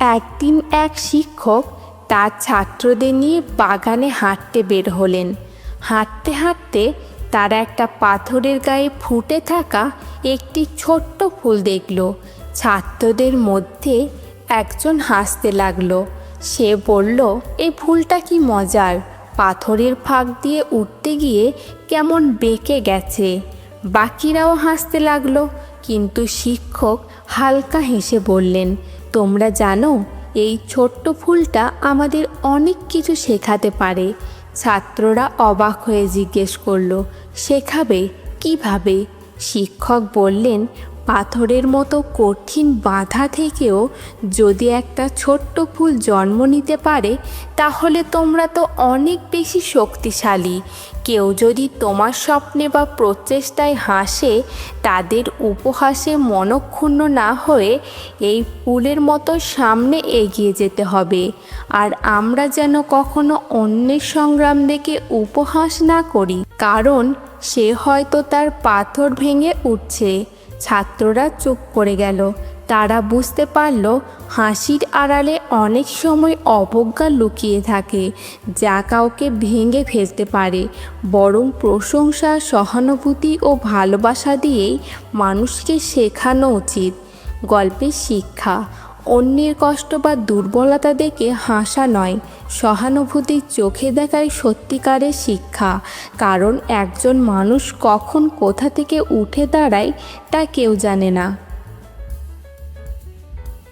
একদিন এক শিক্ষক তার ছাত্রদের নিয়ে বাগানে হাঁটতে বের হলেন। হাঁটতে হাঁটতে তারা একটা পাথরের গায়ে ফুটে থাকা একটি ছোট্ট ফুল দেখল। ছাত্রদের মধ্যে একজন হাসতে লাগল। সে বলল এই ফুলটা কি মজার? পাথরের ফাঁক দিয়ে উঠতে গিয়ে কেমন বেঁকে গেছে। বাকিরাও হাসতে লাগল, কিন্তু শিক্ষক হালকা হেসে বললেন তোমরা জানো, এই ছোট্ট ফুলটা আমাদের অনেক কিছু শেখাতে পারে। ছাত্ররা অবাক হয়ে জিজ্ঞেস করল, শেখাবে? কীভাবে? শিক্ষক বললেন পাথরের মতো কঠিন বাধা থেকেও যদি একটা ছোট্ট ফুল জন্ম নিতে পারে, তাহলে তোমরা তো অনেক বেশি শক্তিশালী। কেউ যদি তোমার স্বপ্নে বা প্রচেষ্টায় হাসে, তাদের উপহাসে মনক্ষুণ্ণ না হয়ে এই ফুলের মতো সামনে এগিয়ে যেতে হবে। আর আমরা যেন কখনো অন্যের সংগ্রাম দেখে উপহাস না করি, কারণ সে হয়তো তার পাথর ভেঙে উঠছে। ছাত্ররা চুপ করে গেল। তারা বুঝতে পারল হাসির আড়ালে অনেক সময় অবজ্ঞা লুকিয়ে থাকে, যা কাউকে ভেঙে ফেলতে পারে। বরং প্রশংসা, সহানুভূতি ও ভালোবাসা দিয়েই মানুষকে শেখানো উচিত। গল্পের শিক্ষা অন্যের কষ্ট বা দুর্বলতা দেখে হাসা নয়। সহানুভূতির চোখে দেখাই সত্যিকারের শিক্ষা। কারণ একজন মানুষ কখন কোথা থেকে উঠে দাঁড়ায় তা কেউ জানে না।